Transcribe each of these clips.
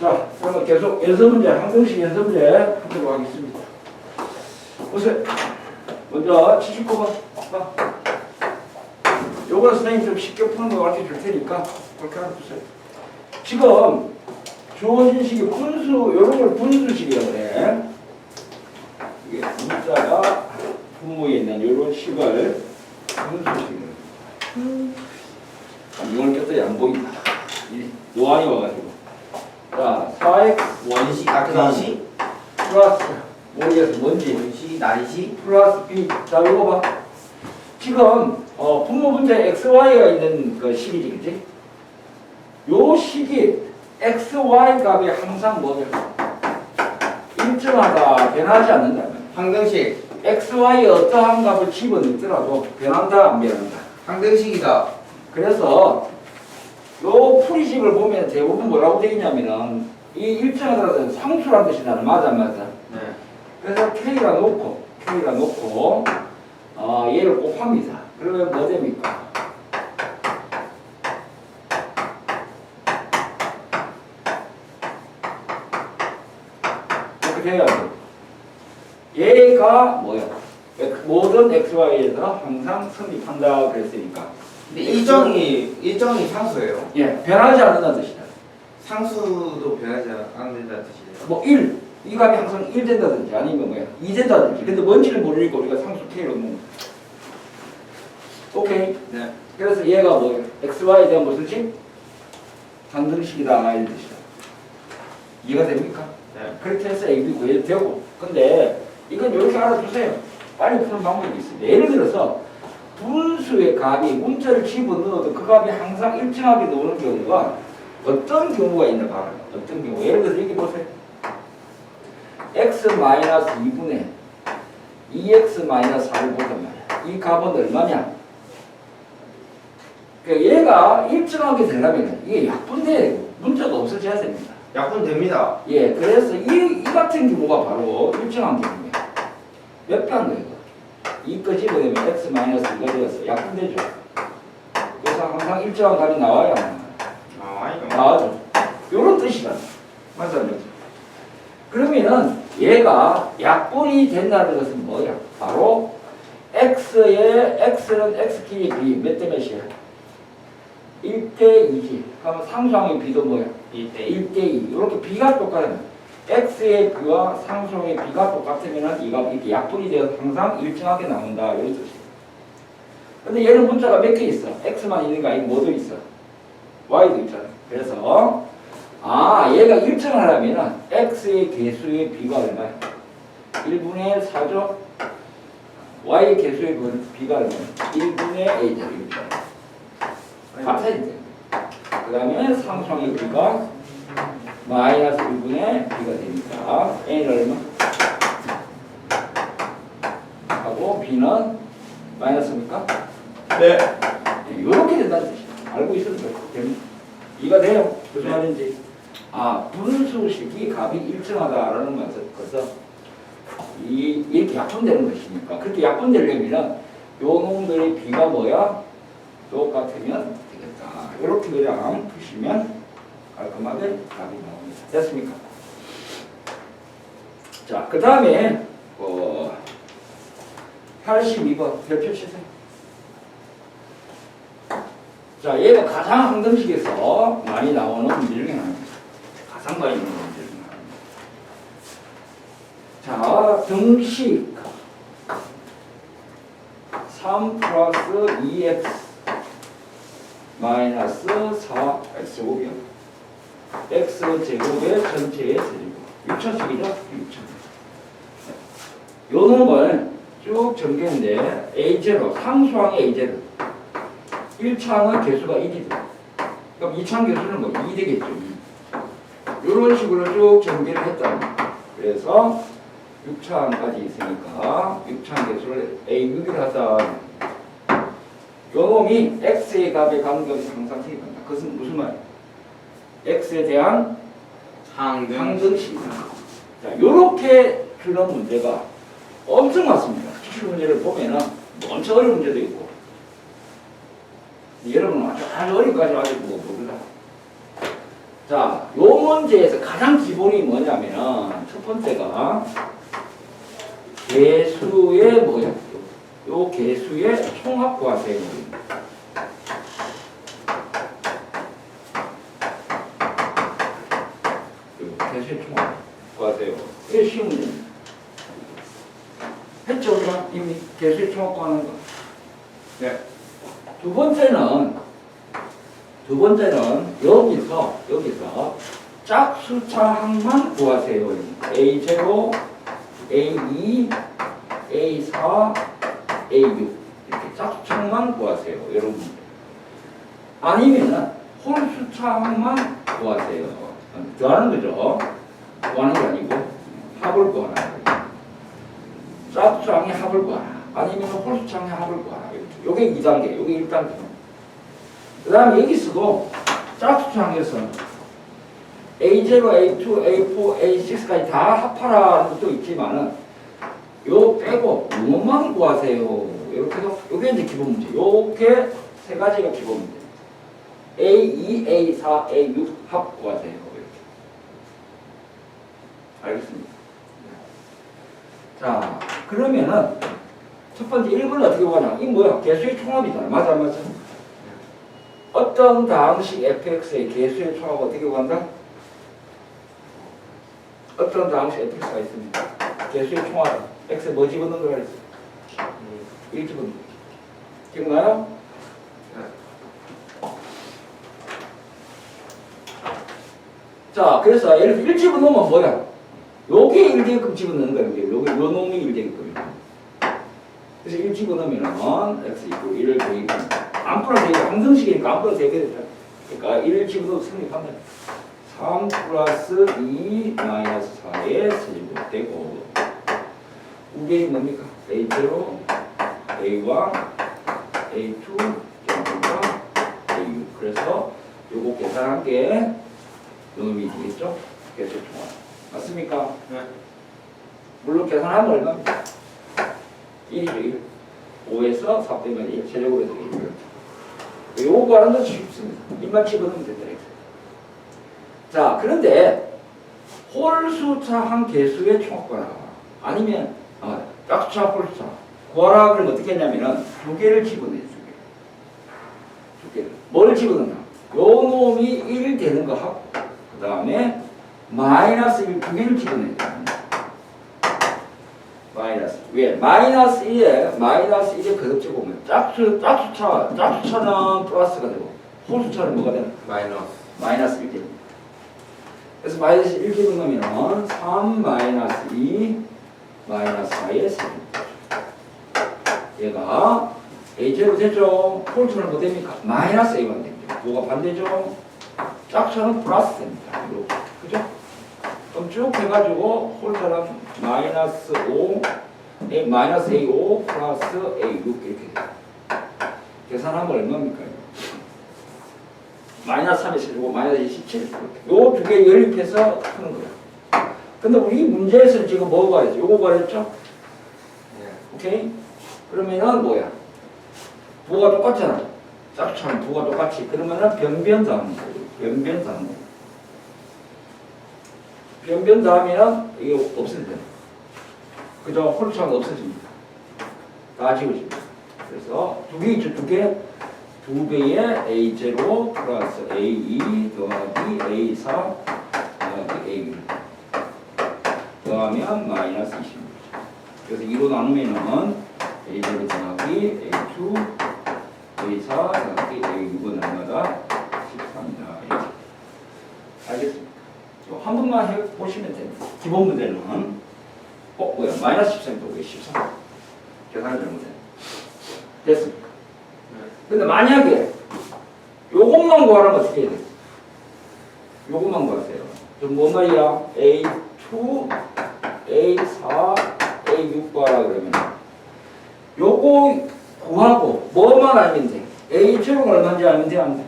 자, 그러면 계속 연습 문제, 항공식 연습 문제 하도록 하겠습니다. 보세요. 먼저 79번. 봐. 요거는 선생님 좀 쉽게 푸는 거 가르쳐 줄 테니까 그렇게 하나 보세요. 지금 주어진 식이 분수, 요런 걸 분수식이라고 그래. 이게 문자가 분모에 있는 요런 식을 분수식이라고 이걸 꼈더니 안 보인다. 이 노안이 와가지고. 자, 4x 원시 아 근시 플러스 모르겠어 뭔지 난시 플러스 b. 자 이거 봐. 지금 어, 분모 문제 xy가 있는 그 식이지 그지? 요 식이 xy 값이 항상 뭐냐? 일정하다. 변하지 않는다면. 항등식. Xy의 어떠한 값을 집어넣더라도 변한다 안 변한다. 항등식이다. 그래서 요 풀이식을 보면 대부분 뭐라고 되어 있냐면은 이 일정하다는 상수란 뜻이 나는 맞아 안 맞아? 네. 그래서 K가 놓고 K가 놓고 어, 얘를 곱합니다. 그러면 뭐 됩니까? 이렇게 돼야 돼. 얘가 뭐야? 엑- 모든 XY에서 항상 성립한다 그랬으니까 근데 일정이 일정이 상수예요 예, 변하지 않는다는 뜻이다. 상수도 변하지 않는다는 뜻이에요 뭐 1, 이 값이 항상 1 된다든지 아니면 뭐야 2 된다든지. 근데 뭔지를 모르니까 우리가 상수 K로 놓는. 오케이. 네. 그래서 얘가 뭐예요 XY에 대한 무슨 식? 상등식이다. 이런 뜻이다. 이해가 됩니까? 네. 그렇게 해서 AB 구해도 되고. 근데 이건 이렇게 알아두세요. 빨리 푸는 방법이 있습니다. 예를 들어서 분수의 값이 문자를 집어넣어도 그 값이 항상 일정하게 나오는 경우가 어떤 경우가 있나 봐요. 어떤 경우. 예를 들어서 여기 보세요 x 2분의 2x 4를 보단 말이야 이 값은 얼마냐 그 얘가 일정하게 되려면 이게 약분돼야 되고 문자가 없어져야 됩니다 약분 됩니다 예, 그래서 이, 이 같은 경우가 바로 일정한 경우예요. 몇배 한 거예요? 이거 집어내면 x 마이너스 2가 되었어. 약분되죠. 그래서 항상 일정한 값이. 안 나와요? 아 나와죠. 요런 뜻이다. 맞아, 맞아. 그러면은 얘가 약분이 된다는 것은 뭐야? 바로 x의 x는 x키의 b 몇 대 몇이야? 1대 2지. 그러면 상수항의 b도 뭐야? 이때 1대 2 이렇게 비가 똑같으면 x의 비와 상수의 비가 똑같으면 이가 이렇게 약분이 되어서 항상 일정하게 나온다 이런 뜻이에요. 근데 얘는 문자가 몇 개 있어? x만 있는 거 아니고 뭐도 있어? y도 있잖아. 그래서 아 얘가 일정하려면 x의 개수의 비가 얼마야? 1분의 4죠? y의 개수의 그 비가 얼마야? 1분의 a죠. 돼. 그 다음에 상수항의 비가 마이너스 1분의 b가 됩니다. a는 얼마? 하고 b는 마이너스입니까? 네 이렇게 된다는 뜻이에요. 알고 있어도 됩니다. 이가 돼요. 무슨 말인지. 아, 분수식이 값이 일정하다라는 것은 이, 이렇게 약분되는 것이니까. 그렇게 약분되려면 요 놈들의 비가 뭐야? 똑같으면 되겠다. 이렇게 그냥 푸시면 깔끔하게 답이 나옵니다. 됐습니까? 자, 그 다음에 어, 82번 별표 치세요. 자, 얘가 가장 항등식에서 많이 나오는 하나입니다. 가장 많이 나오는 문제 중에 하나입니다. 자, 등식 3 플러스 2x 마이너스 4x고요. x 제곱의 전체의 세제곱. 6천식이죠? 6천. 요 놈을 쭉 전개했는데 a0 상수항의 a0 1창은 개수가 1이다. 그럼 2창 개수는 뭐 2 되겠죠. 2. 이런 식으로 쭉 전개를 했다. 그래서 6창까지 있으니까 6창 개수를 A6을 하다. 요 놈이 x의 값의 간격이 항상 생긴다. 그것은 무슨 말이야? x에 대한 항등식이다. 자, 요렇게 주는 문제가 엄청 많습니다. 기출 문제를 보면은 엄청 어려운 문제도 있고. 여러분은 아주 아주 어려운까지 아직 뭐 모르다. 자, 요 문제에서 가장 기본이 뭐냐면은 첫 번째가 개수의 뭐야? 요 개수의 총합. 요 개수의 총합 구하세요. 이게 쉬운 문제입니다. 했죠, 우리가 이미 개수의 총합 구하는 거. 네. 두 번째는 두 번째는 여기서 여기서 짝수차항만 구하세요. A0, A2, A4, A6 이렇게 짝수차항만 구하세요. 여러분. 아니면은 홀수차항만 구하세요. 더하는 거죠. 구하는 게 아니고 합을 구하는 거예요. 짝수차항의 합을 구하라. 아니면 홀수차항의 합을 구하라. 요게 2단계, 요게 1단계. 그 다음에 여기서도 짝수창에서 A0, A2, A4, A6까지 다 합하라는 것도 있지만은 요 빼고 요것만 구하세요. 이렇게도 요게 이제 기본 문제. 요게 세 가지가 기본 문제. A2, A4, A6 합 구하세요. 이렇게. 알겠습니다. 자, 그러면은 첫 번째 1번은 어떻게 구하냐? 이 뭐야? 개수의 총합이잖아. 맞아, 맞아. 어떤 다항식 fx의 개수의 총합 어떻게 구한다? 어떤 다항식 fx가 있습니다. 개수의 총합 x에 뭐 집어넣는 거라 그랬어? 1 집어넣는 거. 기억나요? 자, 그래서 예를 들어 1 집어넣으면 뭐야? 요게 1대급 집어넣는 거야. 요게, 요 놈이 1대급이야. 그래서 1 집어넣으면은 x 이고 1을 대입하면 안 플러스 1 항성식이니까 안 플러스 3개 됐다. 그러니까 1을 집어넣어 성립한다. 3 플러스 2 마이너스 4의 세제곱 되고 우변이 뭡니까? A0, A1, A2, A3, A6 그래서 요거 계산한 게 요놈이 되겠죠? 계속 총합 맞습니까? 네. 물론 계산하면 얼마입니까? 1이죠 1 5에서 4 빼면 1 세제곱에서 1 요거 구하는 건 쉽습니다 입만 집어넣으면 된다. 자 그런데 홀수차 한 개수의 총합과라 아니면 아, 짝수차 홀수차 구하라 어떻게 했냐면은 두 개를 집어넣어요 두 개. 두 개를 뭘 집어넣냐 요 놈이 1 되는 거 하고 그 다음에 마이너스 1 두 개를 집어내야 돼요 왜? 마이너스 1에 마이너스 1에 거듭져 보면 짝수 짝수차 짝수차는 플러스가 되고 홀수차는 뭐가 되나? 마이너스. 마이너스 1 됩니다. 그래서 마이너스 1 집어넣으면 3 마이너스 2 마이너스 4의 세제곱 얘가 A0 되죠? 홀수는 뭐 됩니까? 마이너스 A만 됩니다. 뭐가 반대죠? 짝수는 플러스 됩니다. 이렇게. 그죠? 그럼 쭉 해가지고 홀수는 마이너스 5 A, 마이너스 A5 플러스 A6 이렇게 돼요. 계산하면 얼마입니까? 마이너스 3이 세제곱 마이너스 27 요두 개 연립해서 하는 거야. 근데 우리 문제에서 지금 뭐 구하랬죠? 요거 구하랬죠? 네. 오케이? 그러면은 뭐야? 부가 똑같잖아. 짝처럼 부가 똑같이. 그러면은 변변 다음 변변 다음 변변 다음에는 이게 없어진다. 그죠? 홀수가 없어집니다. 다 지워집니다. 그래서 두 개 있죠, 두 개. 두 배의 A0 플러스 A2 더하기 A4 더하기 A1 더하면 마이너스 26. 그래서 2로 나누면은 A0 더하기 A2 A4 더하기 A6은 얼마다? 13이다. 이렇게. 알겠습니까? 이거 한 번만 해 보시면 됩니다. 기본 문제는 어 뭐야 마이너스 13도 왜 13? 계산을 잘못했네. 됐습니까? 근데 만약에 요것만 구하라면 어떻게 해야 돼? 요것만 구하세요. 그럼 뭔 말이야? A2, A4, A6 구하라 그러면 요거 구하고 뭐만 알면 돼? A0가 얼마인지 알면 돼? 안 돼?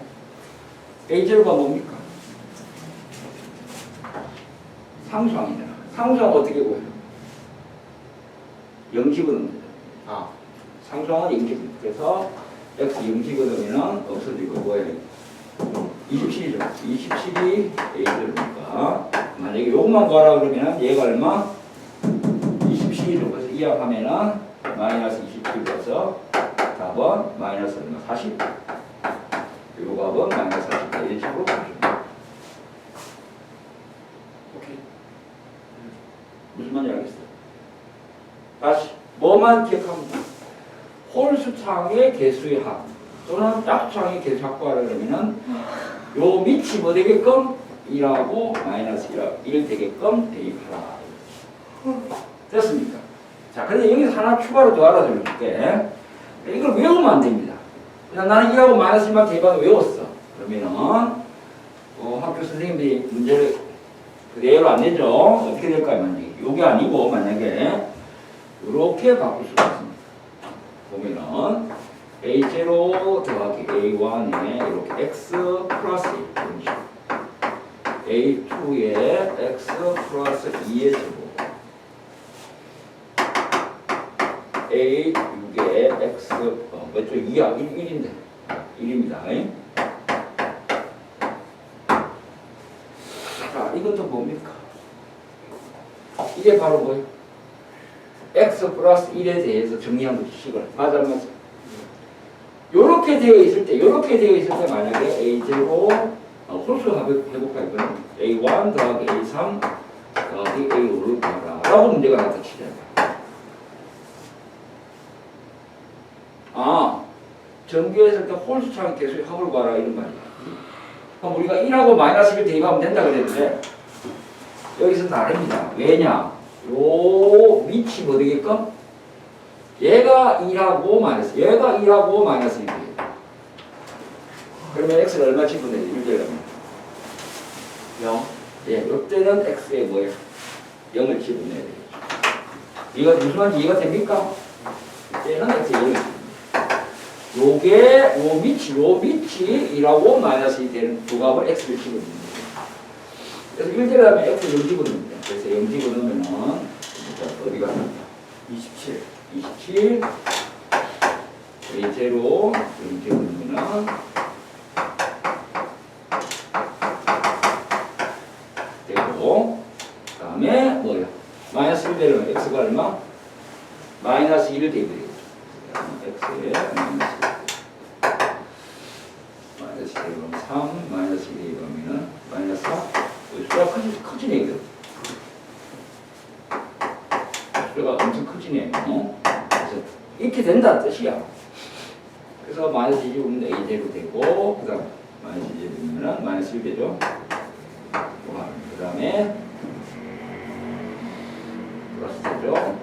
A0가 뭡니까? 상수항이잖아. 상수항 어떻게 구해요? 0 집어넣는 거죠. 아. 상수항은 0 집어넣는 그래서 x 0 집어넣으면 없어지고 뭐예요? 27이죠. 27이 A제로니까 요것만 구하라 그러면 얘가 얼마? 27이죠. 그래서 이항하면은 마이너스 27이어서 답은 마이너스 얼마? 40. 요 값은 마이너스 40. 이런 식으로 보시면 오케이. 무슨 말인지 알겠어요? 다시 뭐만 돼? 홀수창의 개수의 합 또는 짝수창의 개수 합구하라 그러면은 요 밑이 뭐 되게끔? 1하고 마이너스 1하고 1 되게끔 대입하라. 됐습니까? 자 근데 여기서 하나 추가로 더 알아들을게. 이걸 외우면 안 됩니다. 그냥 나는 1하고 마이너스 1만 대입하고 외웠어. 그러면은 어, 학교 선생님들이 문제를 그대로 안 내죠. 어떻게 될까요 만약에? 요게 아니고 만약에 이렇게 바꿀 수가 있습니다. 보면은 A0 더하기 A1에 이렇게 X 플러스 1 이런 식으로. A2에 X 플러스 2의 제곱. A6에 X 어, 몇쪽 2야 1, 1인데. 1입니다. 자또 뭡니까? 이게 바로 뭐예요 x 플러스 1에 대해서 정리한 거지 식을 맞아 안 맞아 요렇게 되어 있을 때 요렇게 되어 있을 때 만약에 a0 어, 홀수 해볼까 이거는? A1 더하기 a3 더하기 a5를 구하라 라고 문제가 나왔다 치잖아요. 아 전교했을 때 홀수창 개수의 합을 구하라 이런 말이야. 그럼 우리가 1하고 마이너스 1 대입하면 된다 그랬는데 여기서 다릅니다. 왜냐 요 밑이 뭐 되게끔? 얘가 2하고 마이너스, 얘가 2하고 마이너스 1이에요. 그러면 x를 얼마 집어내야 돼? 1 되려면. 0. 예, 요때는 x에 뭐예요? 0을 집어내야 되겠죠. 이거 무슨 말인지 이해가 됩니까? 이때는 x에 0을 집어내야 요게, 요 밑이, 요 밑이 1하고 마이너스 2 되는 두 값을 x를 집어내는 거예요. 그래서 1 되려면 x 0 집어넣으면 돼요. 그래서 0 집어넣으면은 자, 어디가 27. 27 A0 0 집어넣으면은 되고 그 다음에 뭐야? 마이너스 1 되려면 x가 얼마? 마이너스 1을 대입해야겠죠. x에 마이너스 1 마이너스 1은 3 마이너스 1 대입하면은 마이너스 4 수가 커지, 커지네 이거 수가 엄청 커지네. 어? 그래서 이렇게 된다 뜻이야. 그래서 마이너스 2이 오면 a제로 되고 그 다음 마이너스 2제 되면은 마이너스 1 되죠? 그 다음에 플러스 되죠?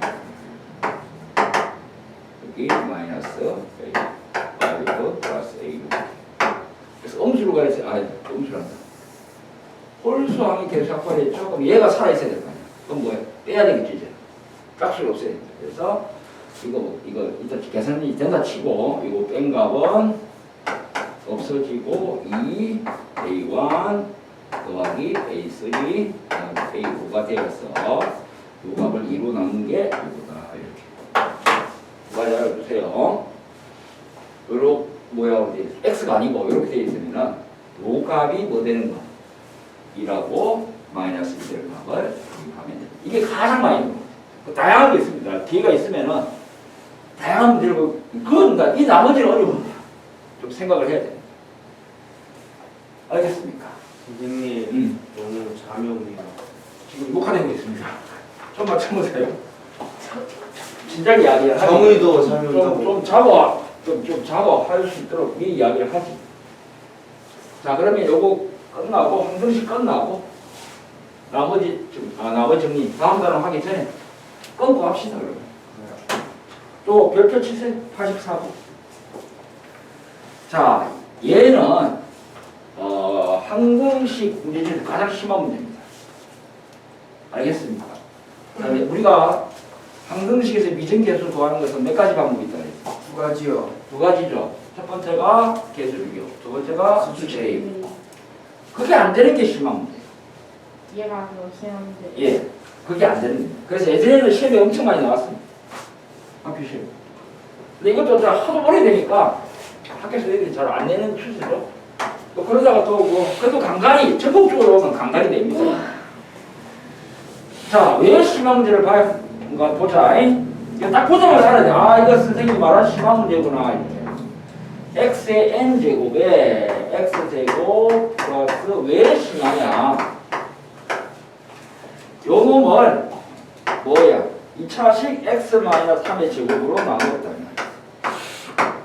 여기 마이너스 A 5 플러스 A 6 그래서 음수로 가야지 아 음수란다. 홀수항이 계속 확보했죠? 그럼 얘가 살아있어야 될 거 아니야. 그럼 뭐야 빼야 되겠지 이제 짝수가 없어야 돼 그래서 이거 뭐- 이거 일단 계산이 된다 치고 이거 뺀 값은 없어지고 2 A1 더하기 A3 더하기 A5가 되어서 이 값을 2로 나눈 게 이거다. 이렇게. 잘 알아두세요. 요렇게 뭐야 어디 x가 아니고 이렇게 되어 있으면은 요 값이 뭐 되는 거? 2라고 마이너스 1 되는 값을 대입하면 돼 이게 가장 많이 다양한 게 있습니다 뒤가 있으면은 다양한 문제를 그건 이 나머지는 어려운데 좀 생각을 해야 돼 알겠습니까? 선생님, 음. 너무 자명이다. 지금 욕하는 거 있습니다. 좀만 참으세요. 진작 이야기를 하지. 정의도 좀, 자명이다고. 좀 잡아. 좀, 좀 잡아. 할 수 있도록 미리 이야기를 하지. 자, 그러면 요거 끝나고, 항등식 끝나고, 나머지, 좀, 아, 나머지 정리. 다음 단어 하기 전에 끊고 합시다, 그러면. 또 별표 치세요. 84번. 자, 얘는, 어, 항등식 문제 중에 가장 심한 문제입니다. 알겠습니까? 그다음에 우리가 항등식에서 미정계수 구하는 것은 몇 가지 방법이 있다 그랬죠? 두 가지요. 두 가지죠. 첫 번째가 계수 비교, 두 번째가 수치 대입. 그게 안 되는 게 심한 문제예요. 얘가 더 심한데. 예, 그게 안 되는 거예요. 그래서 예전에는 시험에 엄청 많이 나왔습니다. 학교 시험. 근데 이것도 다 하도 오래되니까 학교에서 애들이 잘 안 내는 추세죠. 또 그러다가 또 뭐, 그래도 간간히, 전국적으로 오면 간간히 됩니다. 자, 왜 심화 문제를 봐야 뭔가 보자. 이거 딱 보자마자 알아야 돼. 아, 이거 선생님이 말한 심화 문제구나. 이렇게. x의 n 제곱에 x 제곱 플러스 왜 심화냐? 요 놈을 뭐야? 2차식 x 마이너스 3의 제곱으로 나누었다.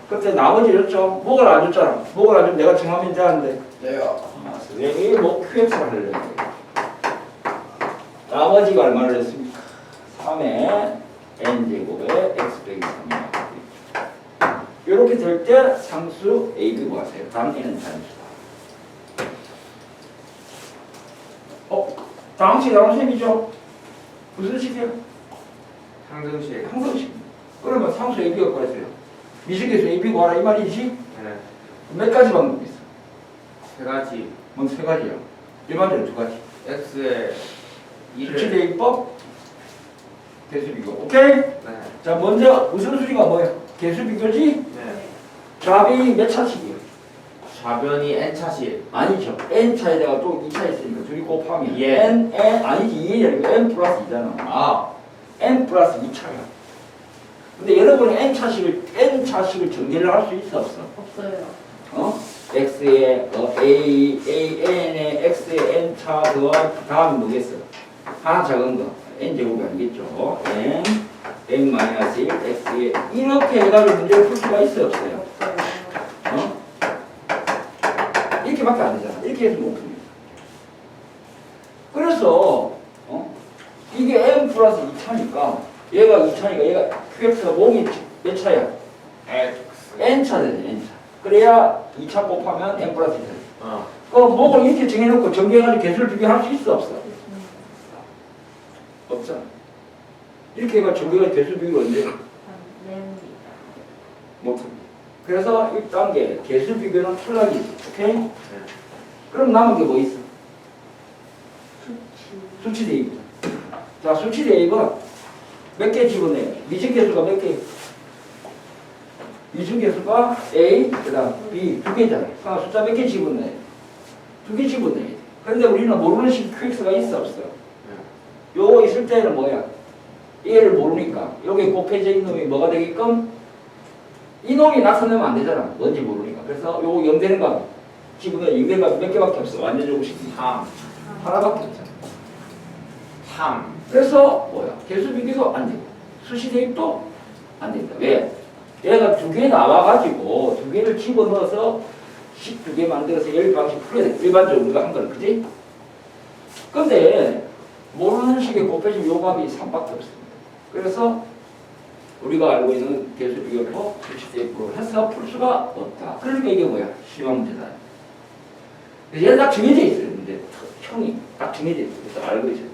그때 나머지였죠. 뭐가 안 줬잖아. 뭐가 안 주면 내가 증하면 되는데. 네요. 왜뭐 QX를 하려고 나머지가 얼마를 했습니까? 3의 n제곱에 x 빼기 3이야. 이렇게 될 때 상수 AB 구하세요. 단 n은 단수다. 어? 다음 식 다음 셈이죠? 무슨 식이야? 상등식. 항상식. 그러면 상수 AB가 구하세요. 미식에서 AB 구하라 이 말이지? 네. 몇 가지 방법이 있어? 세 가지. 뭔 세 가지야? 일반적으로 두 가지. x의 1을. 수치대입법 개수비교 오케이? 네. 자 먼저 우선순위가 뭐야? 개수비교지? 네. 좌변이 몇 차식이야? 좌변이 n차식. 아니죠 n차에다가 또 2차 있으니까 둘이 곱하면 예. n, n 아니지 2이 아니고 n 플러스 2잖아 아. n 플러스 2차야 근데 여러분은 n차식을 n차식을 정리를 할 수 있어 없어? 없어요. 어? x의 어, a, a, n의 x의 n차 더한 다음이 뭐겠어? 하나 작은 거 n 제곱이 아니겠죠? n, n 마이너스 1, x의 이렇게 해가지고 문제를 풀 수가 있어요? 없어요. 어? 이렇게밖에 안 되잖아. 이렇게 해서 못 풉니다. 그래서 어? 이게 n 플러스 2차니까 얘가 2차니까 얘가 qx가 몸이 몇 차야? n차 되네 n차. 그래야 2차 곱하면 n 플러스 2차. 어. 그럼 목을 이렇게 정해놓고 정리해가지고 개수를 비교할 수 있어 없어? 없잖아. 이렇게 해가지고 정리해가지고 개수 비교를 언제? 못합니다. 그래서 1단계 개수 비교는 탈락이 있어. 오케이? 네. 그럼 남은 게 뭐 있어? 수치. 수치 대입. 자, 수치 대입은 몇 개 집어내요? 미진 개수가 몇 개? 미진 개수가 A, 그 다음 B 두 개잖아요. 아, 숫자 몇 개 집어내요? 두 개 집어내요. 그런데 우리는 모르는 식 QX가 있어 없어? 요거 있을 때는 뭐야? 얘를 모르니까 여기 곱해져 있는 놈이 뭐가 되게끔 이 놈이 나타나면 안 되잖아. 뭔지 모르니까. 그래서 요거 0 되는 거 집어넣어 0 되는 거몇 개밖에 없어. 완전 조금씩 3. 하나밖에 없잖아. 3. 그래서 뭐야? 개수 비교도 안 되고 수시 대입도 안 된다. 왜? 얘가 두 개 나와가지고 두 개를 집어넣어서 식두개 만들어서 열 방식 풀어야 돼. 일반적으로 우리가 한 거는 그지? 근데 모르는 식의 곱해진 요값이 3밖에 없습니다. 그래서 우리가 알고 있는 개수 수시 대입으로 해서 풀 수가 없다. 그러니까 이게 뭐야? 심화 문제다. 얘는 딱 정해져 있어요. 문제 형이 딱 정해져 있어요. 그래서 알고 있어요.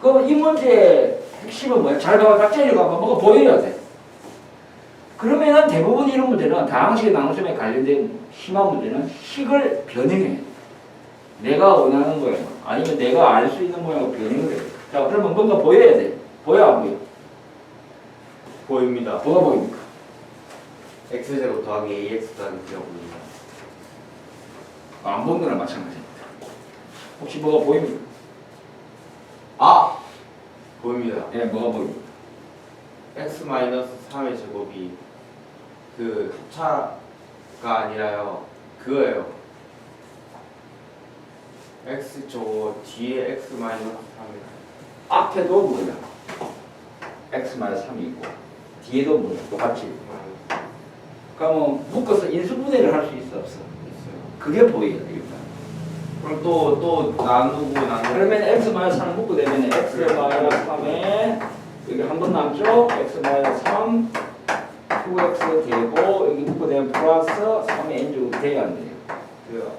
그럼 이 문제의 핵심은 뭐야? 잘 봐봐. 짝짝이로 봐봐. 뭐가 보여야 돼. 그러면은 대부분 이런 문제는 다항식의 나눗셈에 관련된 심화 문제는 식을 변형해. 요 내가 원하는 모양 아니면 내가 알 수 있는 모양으로 변형을 해. 자, 그러면 뭔가 보여야 돼. 보여 안 보여? 보입니다. 뭐가 보입니까? x제곱 더하기 ax 더하기 b가 보입니다. 안 보는 거랑 마찬가지입니다. 혹시 뭐가 보입니까? 아! 보입니다. 예, 뭐가 보입니까? x 마이너스 3의 제곱이 그 합차가 아니라요. 그거예요. x 저거 뒤에 x 마이너스 3이 앞에도 뭐야? x 3이 있고 뒤에도 뭐야? 똑같이. 그러면 묶어서 인수분해를 할 수 있어 없어? 그게 보여야 돼 일단. 그럼 또 또 나누고 나누고 그러면 x 3을 묶고 되면 x 3에 여기 한 번 남죠? x 3 2x 되고 여기 묶고 되면 플러스 3의 n제곱 돼야 안 돼요? 돼요.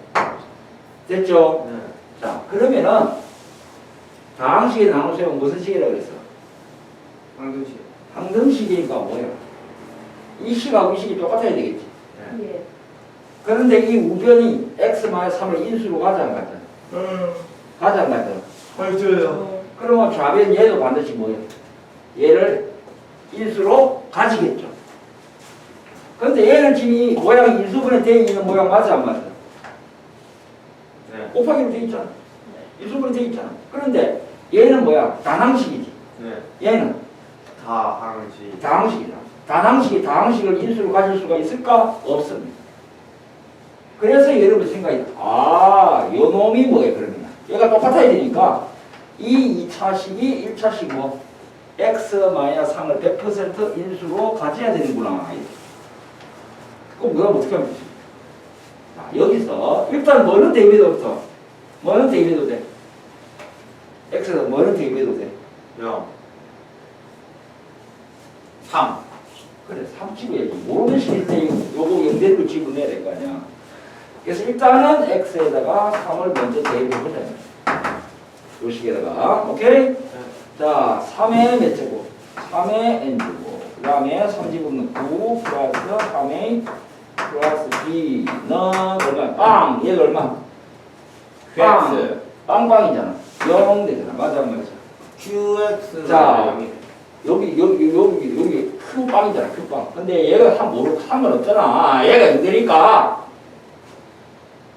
됐죠? 네. 자 그러면은 다항식의 나눗셈은 무슨 식이라고 그랬어? 상등식. 항등식이니까 뭐야? 이 식하고 이 식이 똑같아야 되겠지. 네. 예. 그런데 이 우변이 x 3을 인수로 가자 안 가자? 가자 안 가자? 어, 그러면 좌변 얘도 반드시 뭐예요? 얘를 인수로 가지겠죠. 그런데 얘는 지금 이 모양이 인수분해 되어 있는 모양 맞아 안 맞아? 네. 곱하기로 되어 있잖아. 인수분해 되어 있잖아. 그런데 얘는 뭐야? 다항식이지. 네. 얘는 다 항시. 다항식이다. 다항식이 다항식을 인수로 가질 수가 있을까? 없습니다. 그래서 여러분 생각이 아, 요 놈이 뭐예요 그러면? 얘가 똑같아야 되니까 이 2차식이 1차식이고 x 마이너스 3을 100% 인수로 가져야 되는구나. 그럼 뭐가 어떻게 하면 되지? 자, 여기서 일단 뭐는 대입해도부터 뭐는 대입해도 돼? x에서 뭐는 대입해도 돼? 0. 3. 그래 3 집어야지 모르는 식일 때 요거 연대로 집어내야 될 거 아니야 그래서 일단은 x에다가 3을 먼저 대입해보자. 요 식에다가. 오케이? 자 3의 몇 제곱? 3의 n제곱. 그 다음에 3제곱은 9 플러스 3의 플러스 b는 얼마? 빵! 얘가 얼마? 빵. 빵빵이잖아. 0 되잖아. 맞아 안 맞아 QX. 자. 여기 여기 여기 여기 큰 빵이잖아 큰 빵. 근데 얘가 한 모르고 상관없잖아. 얘가 인되니까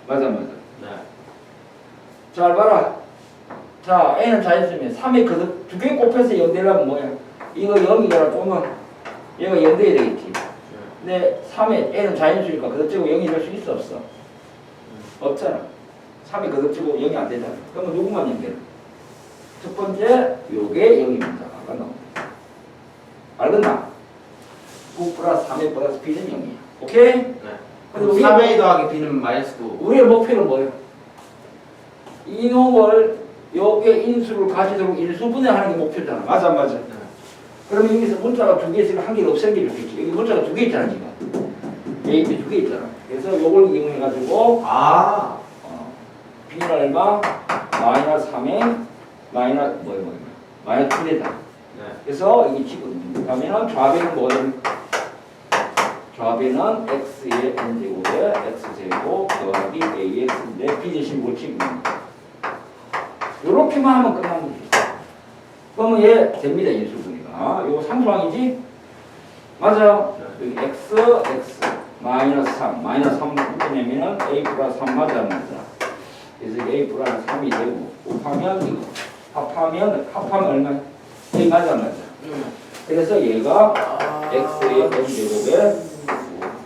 맞아 맞아. 네. 잘 봐라. 자 A는 자연수면 3에 그두 개 곱해서 연대려면 뭐야? 이거 0이잖아 보면 얘가 연대야 되겠지. 근데 3에 A는 자연수니까 그것지고 0이 될 수 있어 없어? 없잖아. 3에 그것지고 0이 안 되잖아. 그러면 누구만 연대려? 첫 번째 요게 0입니다. 아까 나온 알겠나? 9 플러스 3의 플러스 b는 0이야. 오케이? 네. 근데 우리 3A 더하기 B는 마이너스 9. 우리의 목표는 뭐예요? 이놈을 요게 인수를 가지도록 일수분해하는 게 목표잖아. 맞아, 맞아. 네. 그러면 여기서 문자가 두 개 있으면 한 개를 게 좋겠지. 여기 문자가 두 개 있잖아, 지금. A, B 두 개 있잖아. 그래서 요걸 이용해가지고 아. 어, B는 얼마? 마이너스 3에 마이너스 뭐야, 뭐야. 마이너스 2대다. 네. 그래서 이게 지금 그러면은 좌변은 됩니까? 좌변은 x의 n제곱에 x제곱 더하기 ax인데 b 대신 뭘 찍으면 이렇게만 하면 끝나는 거지. 그러면 얘 됩니다 인수분해가. 이거 상수항이지? 맞아요. 여기 x x 마이너스 3 마이너스 3 붙으냐면은 a 플러스 3 맞아 안 맞아? 그래서 a 플러스 3이 되고 곱하면 합하면 합하면 얼마? A 맞아 안 맞아? 그래서 얘가 x의 n제곱에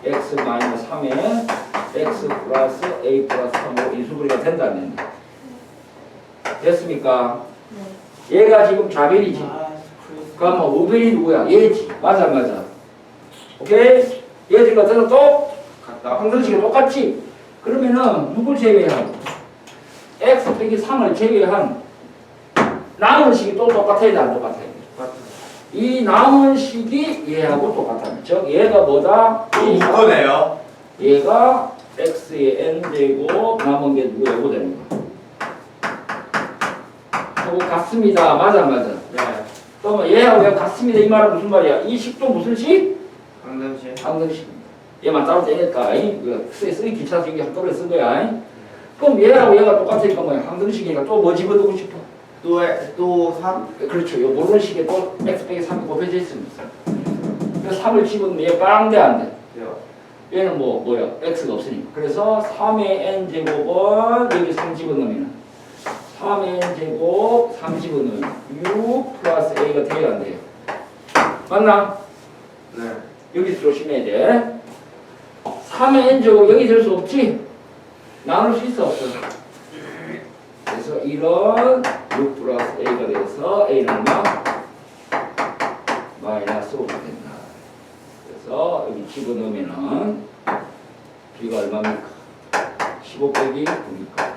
x 마이너스 3에 x 플러스 a 플러스 3으로 인수분해가 된다는 됐습니까? 네. 얘가 지금 좌변이지 그러면 우변이 누구야? 얘지 맞아 안 맞아 오케이? 얘들 같은 또 같다. 방정식이 똑같지? 그러면은 누굴 제외하고 x 빼기 3을 제외한 남은 식이 또 똑같아야 돼 안? 같다. 이 남은 식이 얘하고 똑같다는 즉 얘가 뭐다? 이거네요. 얘가 x의 n제곱 남은 게 누구 요거 되는 거 하고 같습니다 맞아 맞아 네. 그러면 얘하고 얘가 같습니다 이 말은 무슨 말이야 이 식도 무슨 식? 항등식. 항등식입니다 얘만 따로 떼니까 이거 쓰기 귀찮아서 이게 한꺼번에 쓴 거야 이. 그럼 얘하고 얘가 똑같으니까 뭐야 항등식이니까 또 뭐 집어넣고 싶어 또, 3? 그렇죠 요 모르는 식에 또 x 빼기 3이 곱해져 있습니다 그래서 3을 집어넣으면 얘 빵돼 안돼 요. 얘는 뭐 뭐야 x가 없으니까 그래서 3의 n 제곱은 여기 3 집어넣으면 3의 n 제곱 3 집어넣으면 6 플러스 a가 돼야 안 돼요 맞나? 네. 여기 조심해야 돼 3의 n 제곱 여기 될 수 없지? 나눌 수 있어 없어? 그래서 이런 6 플러스 a가 돼서 a는 얼마? 마이너스 5가 된다 그래서 여기 집어넣으면은 b가 얼마입니까? 15 빼기 9니까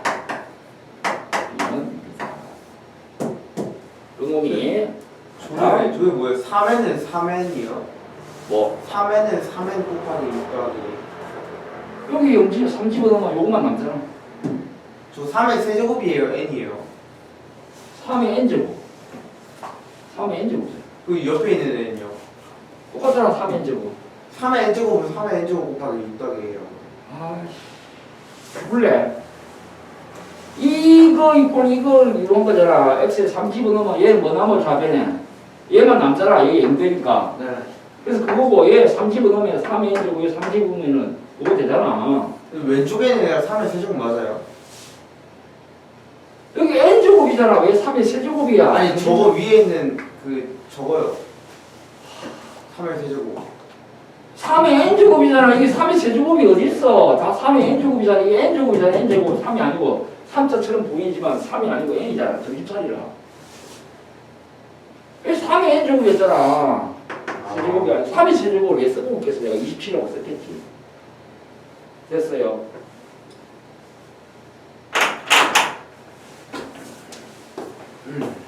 b는 6이다 응용이 저게, 저게 뭐예요? 3에는 3n이요? 뭐 3에는 3n 곱하기 6 더하기 여기 영지 3 집어넣으면 요것만 남잖아 저 3의 세제곱이에요? n이에요? 3의 n제곱. 3의 n제곱. 그 옆에 있는 n요? 똑같잖아 3의 n제곱. 3의 n제곱은 3의 n제곱 곱하기 6 더하기예요. 아이씨. 몰래. 이거 이꼴 이거 이런 거잖아. x에 3 집어넣으면 얘는 뭐 남아 좌변에? 얘만 남잖아. 얘 0되니까. 네. 그래서 그거고 얘 3 집어넣으면 3의 n제곱 얘3 집어넣으면 그거 되잖아. 왼쪽에는 3의 세제곱 맞아요? 여기 n제곱이 세제곱이잖아. 왜 3의 세제곱이야? 아니 저거 위에 있는 그 저거요 3의 세제곱 3의 n제곱이잖아. 이게 3의 세제곱이 어디 있어? 다 3의 n제곱이잖아. 이게 n제곱이잖아. n제곱 3이 아니고 3자처럼 보이지만 3이 아니고 n이잖아. 정신 차리라. 왜 3의 n제곱이었잖아. 세제곱이 아니고 3의 세제곱을 왜 쓰고 있겠어? 내가 27이라고 썼겠지. 됐어요. 음.